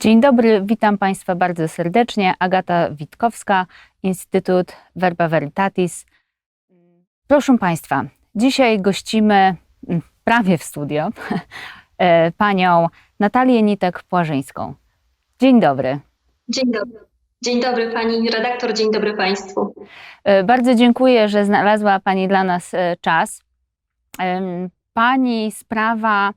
Dzień dobry, witam Państwa bardzo serdecznie. Agata Witkowska, Instytut Verba Veritatis. Proszę Państwa, dzisiaj gościmy mm, prawie w studio e, panią Natalię Nitek-Płażyńską. Dzień dobry. Dzień dobry. Dzień dobry pani redaktor, dzień dobry państwu. E, Bardzo dziękuję, że znalazła Pani dla nas e, czas. Pani sprawa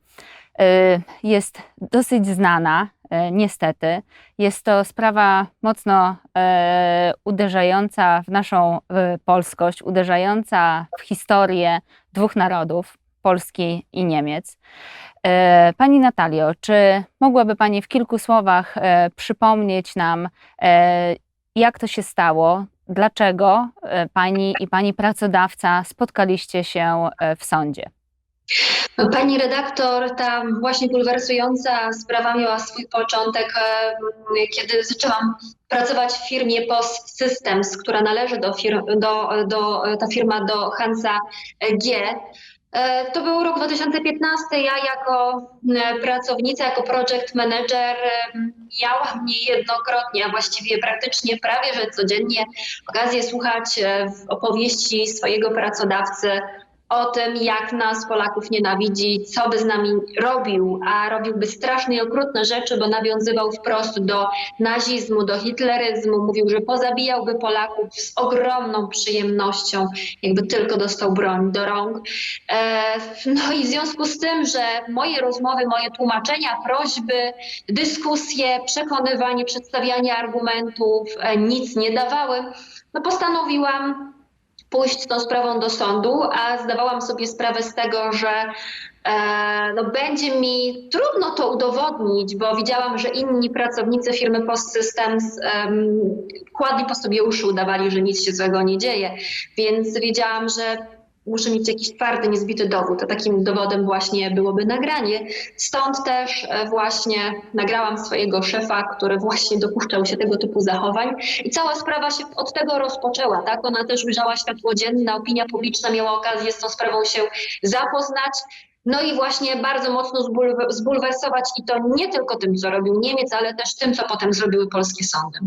jest dosyć znana, e, niestety. Jest to sprawa mocno e, uderzająca w naszą polskość, uderzająca w historię dwóch narodów, Polski i Niemiec. Pani Natalio, czy mogłaby Pani w kilku słowach przypomnieć nam, jak to się stało, dlaczego pani i pani pracodawca spotkaliście się w sądzie? Pani redaktor, ta właśnie bulwersująca sprawa miała swój początek, e, kiedy zaczęłam pracować w firmie Post Systems, która należy do, fir- do, do ta firma do Hansa G. E, To był rok 2015. Ja jako pracownica, jako project manager e, miałam niejednokrotnie, a właściwie praktycznie prawie że codziennie okazję słuchać opowieści swojego pracodawcy o tym, jak nas Polaków nienawidzi, co by z nami robił, a robiłby straszne i okrutne rzeczy, bo nawiązywał wprost do nazizmu, do hitleryzmu, mówił, że pozabijałby Polaków z ogromną przyjemnością, jakby tylko dostał broń do rąk. E, No i w związku z tym, że moje rozmowy, moje tłumaczenia, prośby, dyskusje, przekonywanie, przedstawianie argumentów e, nic nie dawały, no postanowiłam pójść z tą sprawą do sądu, a zdawałam sobie sprawę z tego, że e, no, będzie mi trudno to udowodnić, bo widziałam, że inni pracownicy firmy Post Systems em, kładli po sobie uszy, udawali, że nic się złego nie dzieje, więc wiedziałam, że muszę mieć jakiś twardy, niezbity dowód, a takim dowodem właśnie byłoby nagranie. Stąd też e, właśnie nagrałam swojego szefa, który właśnie dopuszczał się tego typu zachowań i cała sprawa się od tego rozpoczęła, tak? Ona też ujrzała światło dzienne, opinia publiczna miała okazję z tą sprawą się zapoznać. No i właśnie bardzo mocno zbulwe- zbulwersować i to nie tylko tym, co robił Niemiec, ale też tym, co potem zrobiły polskie sądy.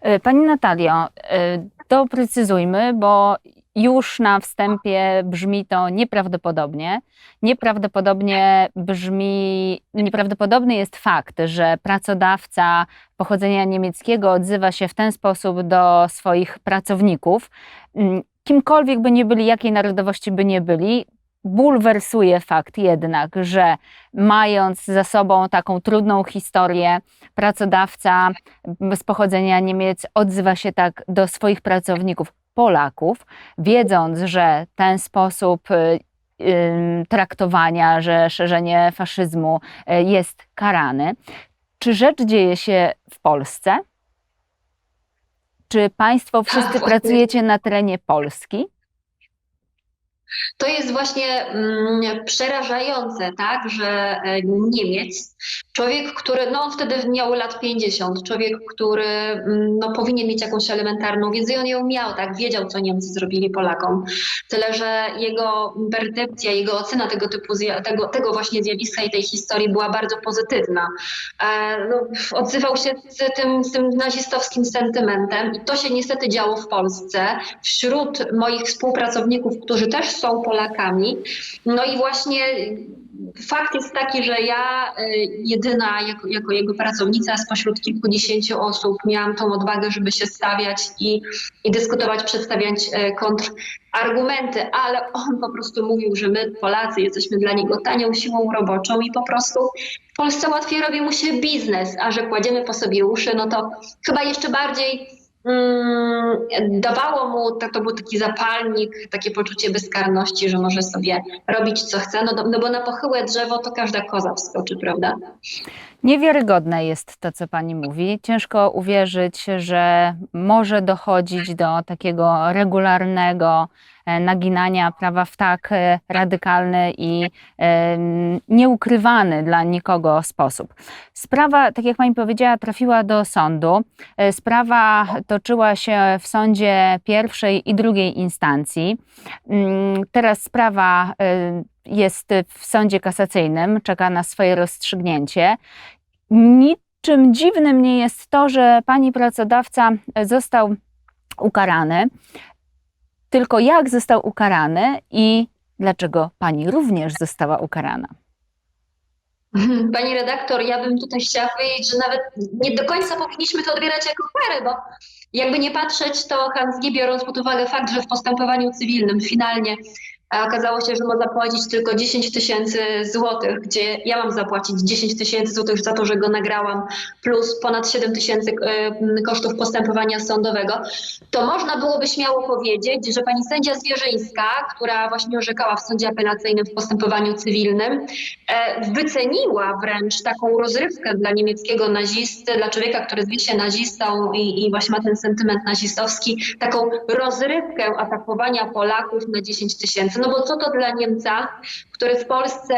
E, Pani Natalio, e, doprecyzujmy, bo już na wstępie brzmi to nieprawdopodobnie. Nieprawdopodobnie brzmi, nieprawdopodobny jest fakt, że pracodawca pochodzenia niemieckiego odzywa się w ten sposób do swoich pracowników. Mm, Kimkolwiek by nie byli, jakiej narodowości by nie byli, bulwersuje fakt jednak, że mając za sobą taką trudną historię, pracodawca z pochodzenia Niemiec odzywa się tak do swoich pracowników, Polaków, wiedząc, że ten sposób y, traktowania, że szerzenie faszyzmu y, jest karany. Czy rzecz dzieje się w Polsce? Czy Państwo wszyscy właśnie. pracujecie na terenie Polski? To jest właśnie mm, przerażające, tak, że e, Niemiec, człowiek, który, no on wtedy miał lat 50, człowiek, który mm, no, powinien mieć jakąś elementarną wiedzę i on ją miał, tak, wiedział, co Niemcy zrobili Polakom. Tyle, że jego percepcja, jego ocena tego typu, tego, tego właśnie zjawiska i tej historii była bardzo pozytywna. E, no, odzywał się z tym, z tym nazistowskim sentymentem i to się niestety działo w Polsce wśród moich współpracowników, którzy też są Polakami. No i właśnie fakt jest taki, że ja y, jedyna jako, jako jego pracownica spośród kilkudziesięciu osób miałam tą odwagę, żeby się stawiać i, i dyskutować, przedstawiać e, kontrargumenty, ale on po prostu mówił, że my Polacy jesteśmy dla niego tanią siłą roboczą i po prostu w Polsce łatwiej robi mu się biznes, a że kładziemy po sobie uszy, no to chyba jeszcze bardziej dawało mu, to, był taki zapalnik, takie poczucie bezkarności, że może sobie robić co chce, no, no bo na pochyłe drzewo to każda koza wskoczy, prawda? Niewiarygodne jest to, co pani mówi. Ciężko uwierzyć, że może dochodzić do takiego regularnego naginania prawa w tak e, radykalny i em, nieukrywany dla nikogo sposób. Sprawa, tak jak pani powiedziała, trafiła do sądu. E, Sprawa toczyła się w sądzie pierwszej i drugiej instancji. Mm, Teraz sprawa e, jest w sądzie kasacyjnym, czeka na swoje rozstrzygnięcie. Nic niczym dziwnym nie jest to, że pani pracodawca e, został ukarany, tylko jak został ukarany i dlaczego pani również została ukarana. Pani redaktor, ja bym tutaj chciała powiedzieć, że nawet nie do końca powinniśmy to odbierać jako karę, bo jakby nie patrzeć, to Hans G. biorąc pod uwagę fakt, że w postępowaniu cywilnym finalnie e, okazało się, że ma zapłacić tylko 10 tysięcy złotych, gdzie ja mam zapłacić 10 tysięcy złotych za to, że go nagrałam, plus ponad 7 tysięcy e, kosztów postępowania sądowego, to można byłoby śmiało powiedzieć, że pani sędzia Zwierzyńska, która właśnie orzekała w sądzie apelacyjnym w postępowaniu cywilnym, e, wyceniła wręcz taką rozrywkę dla niemieckiego nazisty, dla człowieka, który zwie się nazistą i, i właśnie ma ten sentyment nazistowski, taką rozrywkę atakowania Polaków na 10 tysięcy. No bo co to dla Niemca, który w Polsce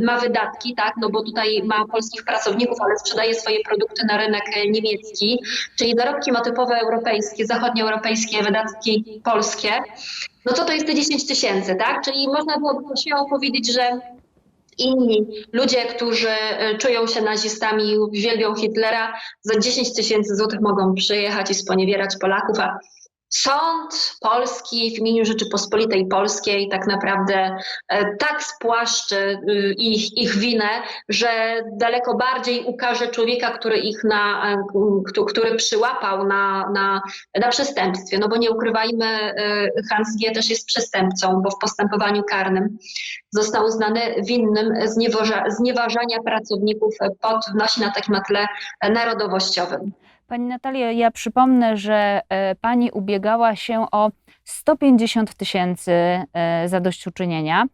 ma wydatki, tak, no bo tutaj ma polskich pracowników, ale sprzedaje swoje produkty na rynek e, niemiecki, czyli zarobki ma typowe europejskie, zachodnioeuropejskie, wydatki polskie, no co to jest te 10 tysięcy, tak? Czyli można było śmiało powiedzieć, że inni ludzie, którzy e, czują się nazistami, wielbią Hitlera, za 10 tysięcy złotych mogą przyjechać i sponiewierać Polaków, a sąd polski w imieniu Rzeczypospolitej Polskiej tak naprawdę e, tak spłaszczy y, ich, ich winę, że daleko bardziej ukaże człowieka, który ich na, e, któ- który przyłapał na, na, na przestępstwie. No bo nie ukrywajmy, e, Hans G. też jest przestępcą, bo w postępowaniu karnym został uznany winnym znieważania pracowników pod, nosi na takim tle narodowościowym. Pani Natalio, ja przypomnę, że e, pani ubiegała się o 150 tysięcy e, zadośćuczynienia.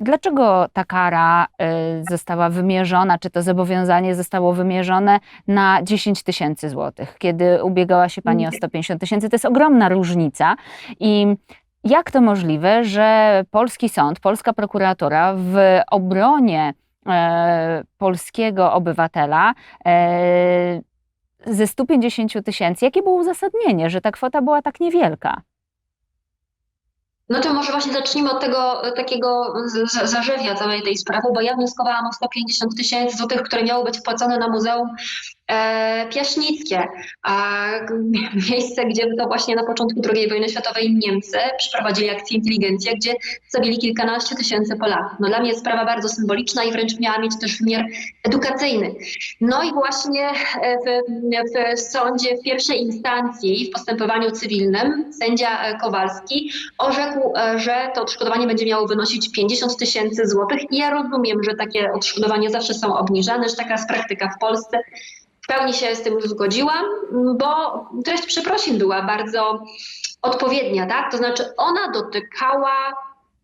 Dlaczego ta kara e, została wymierzona, czy to zobowiązanie zostało wymierzone na 10 tysięcy złotych, kiedy ubiegała się pani o 150 tysięcy? To jest ogromna różnica. I jak to możliwe, że polski sąd, polska prokuratura w obronie polskiego obywatela ze 150 tysięcy, jakie było uzasadnienie, że ta kwota była tak niewielka? No to może właśnie zacznijmy od tego e, takiego zarzewia całej tej sprawy, bo ja wnioskowałam o 150 tysięcy złotych, które miały być wpłacone na Muzeum Piaśnickie, a g- miejsce, gdzie to właśnie na początku II wojny światowej Niemcy przeprowadzili akcję Inteligencja, gdzie zabili kilkanaście tysięcy Polaków. No dla mnie sprawa bardzo symboliczna i wręcz miała mieć też wymiar edukacyjny. No i właśnie e, w, w sądzie w pierwszej instancji, w postępowaniu cywilnym, sędzia e, Kowalski orzekł, e, że to odszkodowanie będzie miało wynosić 50 tysięcy złotych i ja rozumiem, że takie odszkodowania zawsze są obniżane, że taka jest praktyka w Polsce. W pełni się z tym zgodziłam, bo treść przeprosin była bardzo odpowiednia, tak? To znaczy ona dotykała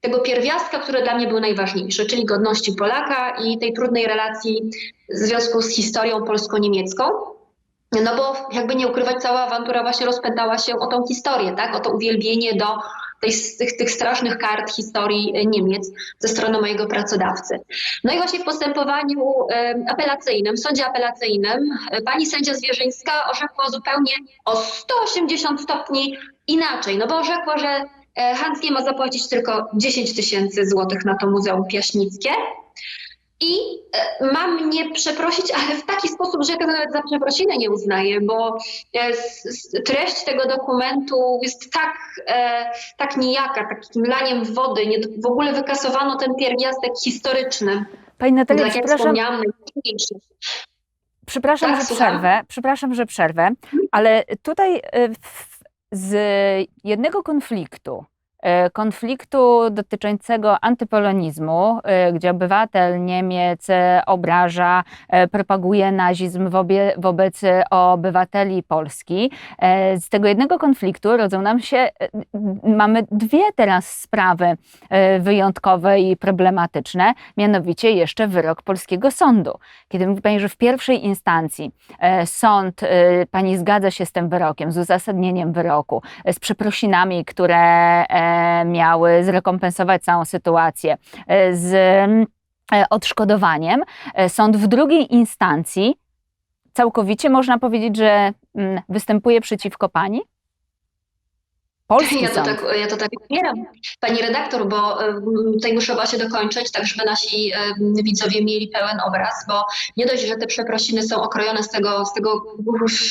tego pierwiastka, który dla mnie był najważniejszy, czyli godności Polaka i tej trudnej relacji w związku z historią polsko-niemiecką. No bo jakby nie ukrywać, cała awantura właśnie rozpętała się o tą historię, tak? O to uwielbienie do tej, tych, tych strasznych kart historii e, Niemiec ze strony mojego pracodawcy. No i właśnie w postępowaniu apelacyjnym, w sądzie apelacyjnym, e, pani sędzia Zwierzyńska orzekła zupełnie o 180 stopni inaczej, no bo orzekła, że e, Hans G. ma zapłacić tylko 10 tysięcy złotych na to Muzeum Piaśnickie. I e, ma mnie przeprosić, ale w taki sposób, że ja tego nawet za przeprosiny nie uznaję, bo e, treść tego dokumentu jest tak, e, tak nijaka, takim laniem wody. Nie, w ogóle wykasowano ten pierwiastek historyczny. Pani Natalia, Tak jak przepraszam, wspomniałam, najważniejszy. przepraszam, Tak, że słucham. przerwę, przepraszam, że przerwę, ale tutaj z jednego konfliktu, konfliktu dotyczącego antypolonizmu, y, gdzie obywatel Niemiec obraża, y, propaguje nazizm wobec obywateli Polski. Z tego jednego konfliktu rodzą nam się, mamy dwie teraz sprawy wyjątkowe i problematyczne, mianowicie jeszcze wyrok polskiego sądu. Kiedy mówi Pani, że w pierwszej instancji e, sąd, e, Pani zgadza się z tym wyrokiem, z uzasadnieniem wyroku, e, z przeprosinami, które e, miały zrekompensować całą sytuację, e, z e, odszkodowaniem, e, sąd w drugiej instancji całkowicie można powiedzieć, że mm, występuje przeciwko Pani? Polski Ja to, tak, ja to tak popieram, pani redaktor, bo tutaj muszę właśnie dokończyć, tak żeby nasi widzowie mieli pełen obraz, bo nie dość, że te przeprosiny są okrojone z tego, z tego,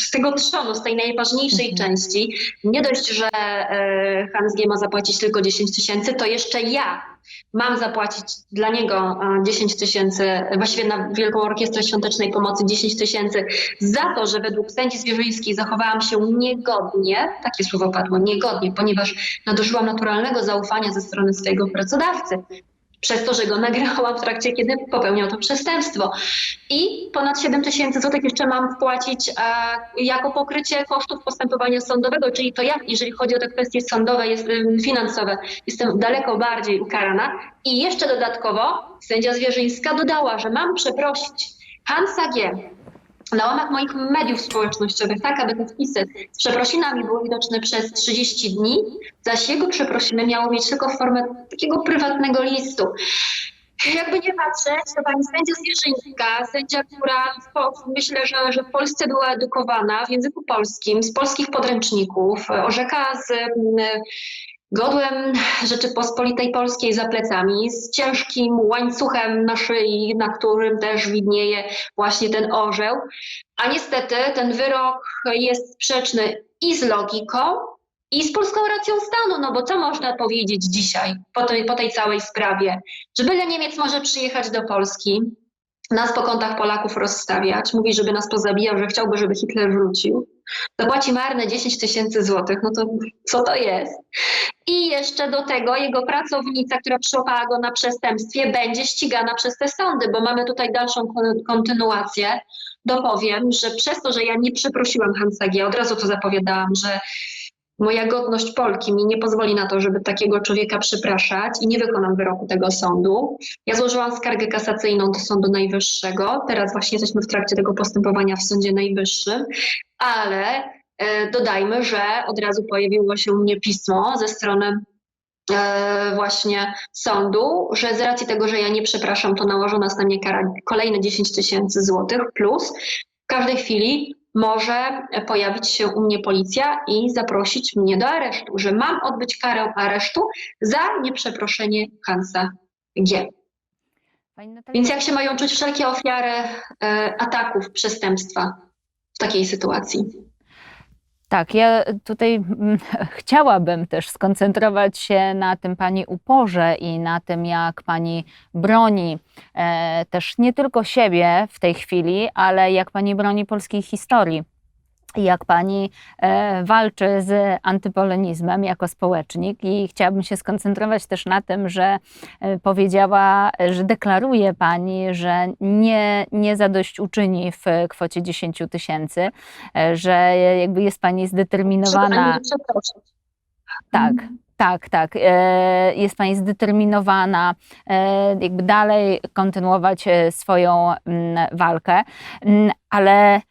z tego trzonu, z tej najważniejszej Mhm. części, nie dość, że e, Hans G. ma zapłacić tylko 10 tysięcy, to jeszcze ja mam zapłacić dla niego e, 10 tysięcy, właściwie na Wielką Orkiestrę Świątecznej Pomocy 10 tysięcy za to, że według sędzi zwierzyńskiej zachowałam się niegodnie, takie słowo padło, niegodnie, ponieważ nadużyłam naturalnego zaufania ze strony swojego pracodawcy. Przez to, że go nagrałam w trakcie, kiedy popełniał to przestępstwo. I ponad 7 tysięcy złotych jeszcze mam wpłacić e, jako pokrycie kosztów postępowania sądowego, czyli to ja, jeżeli chodzi o te kwestie sądowe, jest, finansowe, jestem daleko bardziej ukarana. I jeszcze dodatkowo sędzia Zwierzyńska dodała, że mam przeprosić Hansa G na łamach moich mediów społecznościowych, tak aby te wpisy z przeprosinami były widoczne przez 30 dni, zaś jego przeprosiny miało mieć tylko formę takiego prywatnego listu. Jakby nie patrzeć, to pani sędzia Zwierzyńska, sędzia, która w, myślę, że, że w Polsce była edukowana w języku polskim, z polskich podręczników, orzeka z mm, godłem Rzeczypospolitej Polskiej za plecami, z ciężkim łańcuchem na szyi, na którym też widnieje właśnie ten orzeł. A niestety ten wyrok jest sprzeczny i z logiką, i z polską racją stanu, no bo co można powiedzieć dzisiaj po tej, po tej całej sprawie? Że byle Niemiec może przyjechać do Polski, nas po kątach Polaków rozstawiać, mówi, żeby nas pozabijał, że chciałby, żeby Hitler wrócił, zapłaci marne 10 tysięcy złotych, no to co to jest? I jeszcze do tego jego pracownica, która przyłapała go na przestępstwie, będzie ścigana przez te sądy, bo mamy tutaj dalszą kon- kontynuację. Dopowiem, że przez to, że ja nie przeprosiłam Hansa G., od razu to zapowiadałam, że moja godność Polki mi nie pozwoli na to, żeby takiego człowieka przepraszać i nie wykonam wyroku tego sądu. Ja złożyłam skargę kasacyjną do Sądu Najwyższego. Teraz właśnie jesteśmy w trakcie tego postępowania w Sądzie Najwyższym, ale e, dodajmy, że od razu pojawiło się u mnie pismo ze strony e, właśnie sądu, że z racji tego, że ja nie przepraszam, to nałożona jest na mnie kara kolejne 10 tysięcy złotych plus w każdej chwili może pojawić się u mnie policja i zaprosić mnie do aresztu, że mam odbyć karę aresztu za nieprzeproszenie Hansa G. Więc jak się mają czuć wszelkie ofiary e, ataków, przestępstwa takiej sytuacji? Tak, ja tutaj mm, chciałabym też skoncentrować się na tym Pani uporze i na tym, jak Pani broni e, też nie tylko siebie w tej chwili, ale jak Pani broni polskiej historii. Jak pani e, walczy z antypolonizmem jako społecznik, i chciałabym się skoncentrować też na tym, że e, powiedziała, że deklaruje pani, że nie, nie zadośćuczyni w kwocie 10 tysięcy, e, że jakby jest pani zdeterminowana. nie przepraszać. Tak, tak, tak. Jest Pani zdeterminowana, jakby dalej kontynuować swoją mm, walkę, Mm, ale,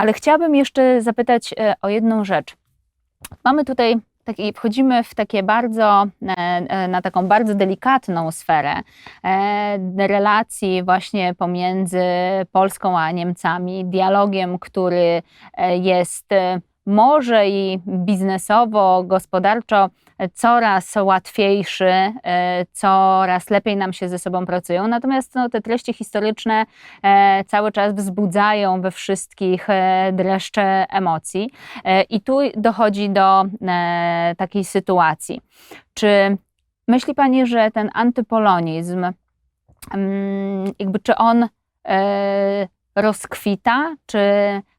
ale chciałabym jeszcze zapytać e, o jedną rzecz. Mamy tutaj. Taki, wchodzimy w takie bardzo, e, e, na taką bardzo delikatną sferę relacji właśnie pomiędzy Polską a Niemcami, dialogiem, który jest może i biznesowo, gospodarczo coraz łatwiejszy, e, coraz lepiej nam się ze sobą pracują. Natomiast no, te treści historyczne e, cały czas wzbudzają we wszystkich e, dreszcze emocji. I tu dochodzi do takiej sytuacji. Czy myśli Pani, że ten antypolonizm, mm, jakby czy on rozkwita, czy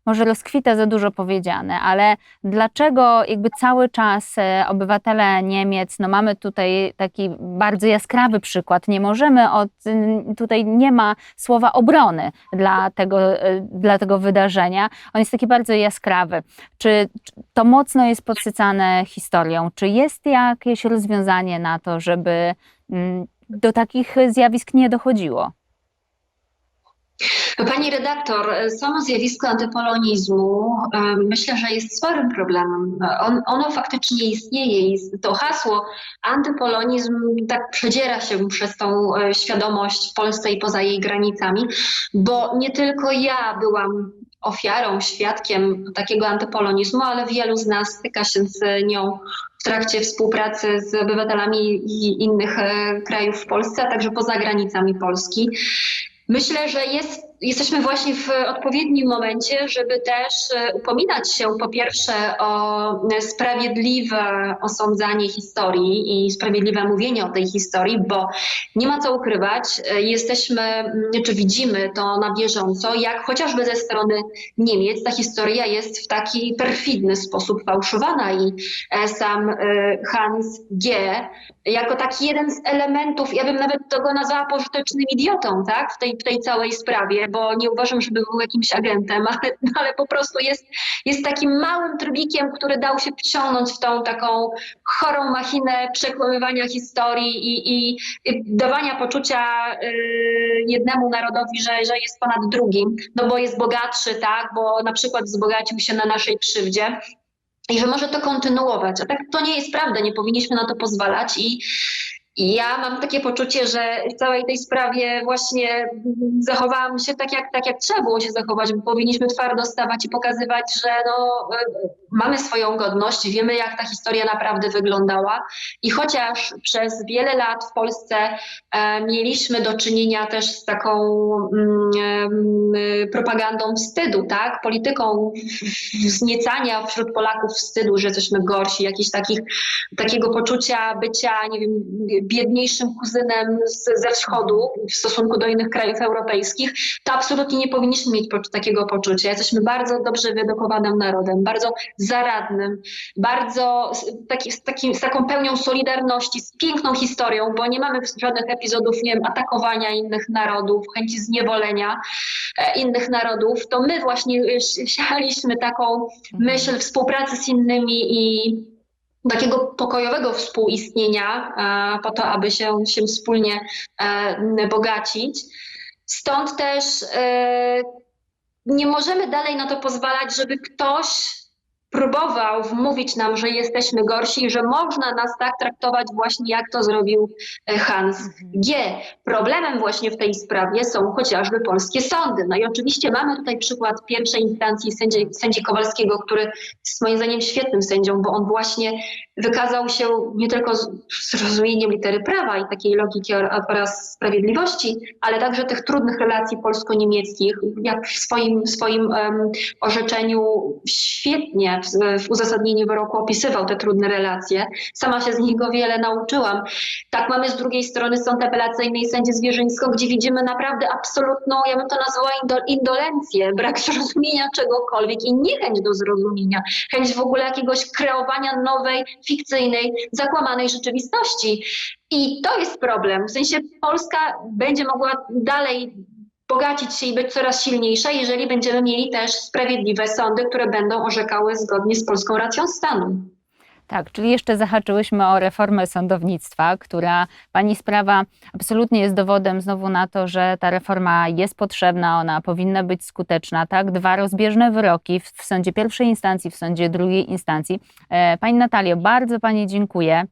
może rozkwita za dużo powiedziane, ale dlaczego jakby cały czas e, obywatele Niemiec, no mamy tutaj taki bardzo jaskrawy przykład, nie możemy od, tutaj nie ma słowa obrony dla tego, e, dla tego wydarzenia, on jest taki bardzo jaskrawy. Czy, czy to mocno jest podsycane historią? Czy jest jakieś rozwiązanie na to, żeby do takich zjawisk nie dochodziło? Pani redaktor, samo zjawisko antypolonizmu myślę, że jest sporym problemem. On, ono faktycznie istnieje i to hasło antypolonizm tak przedziera się przez tą e, świadomość w Polsce i poza jej granicami, bo nie tylko ja byłam ofiarą, świadkiem takiego antypolonizmu, ale wielu z nas styka się z nią w trakcie współpracy z obywatelami innych e, krajów w Polsce, a także poza granicami Polski. Myślę, że jest, jesteśmy właśnie w odpowiednim momencie, żeby też e, upominać się po pierwsze o sprawiedliwe osądzanie historii i sprawiedliwe mówienie o tej historii, bo nie ma co ukrywać, e, jesteśmy, czy widzimy to na bieżąco, jak chociażby ze strony Niemiec ta historia jest w taki perfidny sposób fałszowana i e, sam e, Hans G. jako taki jeden z elementów, ja bym nawet to go nazwała pożytecznym idiotą, tak, w tej, w tej całej sprawie, bo nie uważam, żeby był jakimś agentem, ale, ale po prostu jest, jest takim małym trybikiem, który dał się wciągnąć w tą taką chorą machinę przekłamywania historii i, i, i dawania poczucia y, jednemu narodowi, że, że jest ponad drugim, no bo jest bogatszy, tak, bo na przykład wzbogacił się na naszej krzywdzie i że może to kontynuować. A tak to nie jest prawda, nie powinniśmy na to pozwalać i ja mam takie poczucie, że w całej tej sprawie właśnie zachowałam się tak jak, tak, jak trzeba było się zachować, bo powinniśmy twardo stawać i pokazywać, że no, y, mamy swoją godność, wiemy jak ta historia naprawdę wyglądała. I chociaż przez wiele lat w Polsce e, mieliśmy do czynienia też z taką mm, propagandą wstydu, tak, polityką wzniecania wśród Polaków wstydu, że jesteśmy gorsi, takich, takiego poczucia bycia, nie wiem, biedniejszym kuzynem z, ze wschodu w stosunku do innych krajów europejskich, to absolutnie nie powinniśmy mieć takiego poczucia. Jesteśmy bardzo dobrze wyedukowanym narodem, bardzo zaradnym, bardzo z, taki, z, takim, z taką pełnią solidarności, z piękną historią, bo nie mamy żadnych epizodów, nie wiem, atakowania innych narodów, chęci zniewolenia e, innych narodów. To my właśnie e, sialiśmy taką myśl współpracy z innymi i takiego pokojowego współistnienia e, po to, aby się, się wspólnie e, bogacić. Stąd też e, nie możemy dalej na to pozwalać, żeby ktoś próbował wmówić nam, że jesteśmy gorsi i że można nas tak traktować właśnie jak to zrobił e, Hans G. Problemem właśnie w tej sprawie są chociażby polskie sądy. No i oczywiście mamy tutaj przykład pierwszej instancji sędzi, sędzi Kowalskiego, który jest moim zdaniem świetnym sędzią, bo on właśnie wykazał się nie tylko zrozumieniem litery prawa i takiej logiki or- oraz sprawiedliwości, ale także tych trudnych relacji polsko-niemieckich, jak w swoim, swoim em, orzeczeniu świetnie w, w uzasadnieniu wyroku opisywał te trudne relacje. Sama się z niego wiele nauczyłam. Tak mamy z drugiej strony sąd apelacyjny i sędzię Zwierzyńską, gdzie widzimy naprawdę absolutną, ja bym to nazwała indo, indolencję, brak zrozumienia czegokolwiek i niechęć do zrozumienia, chęć w ogóle jakiegoś kreowania nowej, fikcyjnej, zakłamanej rzeczywistości. I to jest problem. W sensie Polska będzie mogła dalej bogacić się i być coraz silniejsza, jeżeli będziemy mieli też sprawiedliwe sądy, które będą orzekały zgodnie z polską racją stanu. Tak, czyli jeszcze zahaczyłyśmy o reformę sądownictwa, która Pani sprawa absolutnie jest dowodem znowu na to, że ta reforma jest potrzebna, ona powinna być skuteczna. Tak, dwa rozbieżne wyroki w, w sądzie pierwszej instancji, w sądzie drugiej instancji. E, Pani Natalio, bardzo Pani dziękuję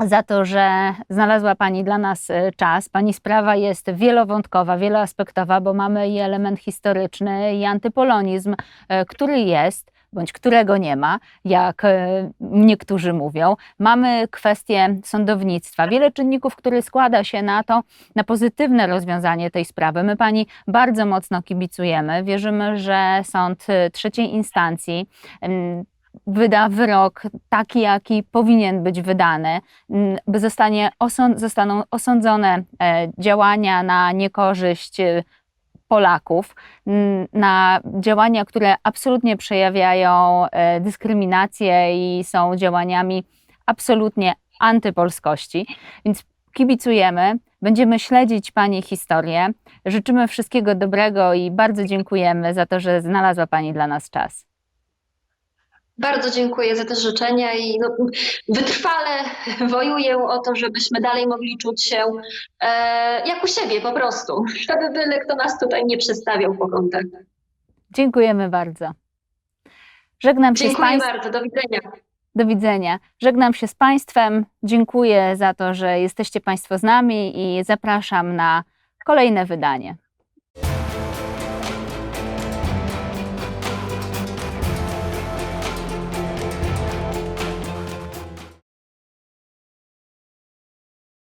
za to, że znalazła Pani dla nas e, czas. Pani sprawa jest wielowątkowa, wieloaspektowa, bo mamy i element historyczny, i antypolonizm, e, który jest bądź którego nie ma, jak e, niektórzy mówią. Mamy kwestię sądownictwa. Wiele czynników, które składa się na to, na pozytywne rozwiązanie tej sprawy. My Pani bardzo mocno kibicujemy. Wierzymy, że sąd e, trzeciej instancji wyda wyrok taki, jaki powinien być wydany, by zostanie zostaną osądzone e, działania na niekorzyść Polaków, na działania, które absolutnie przejawiają e, dyskryminację i są działaniami absolutnie antypolskości. Więc kibicujemy, będziemy śledzić Pani historię. Życzymy wszystkiego dobrego i bardzo dziękujemy za to, że znalazła Pani dla nas czas. Bardzo dziękuję za te życzenia i no, wytrwale wojuję o to, żebyśmy dalej mogli czuć się e, jak u siebie po prostu. Żeby byle kto nas tutaj nie przestawiał po kątach. Dziękujemy bardzo. Żegnam się z Dziękuję Państwem. bardzo, do widzenia. Do widzenia. Żegnam się z Państwem. Dziękuję za to, że jesteście Państwo z nami i zapraszam na kolejne wydanie.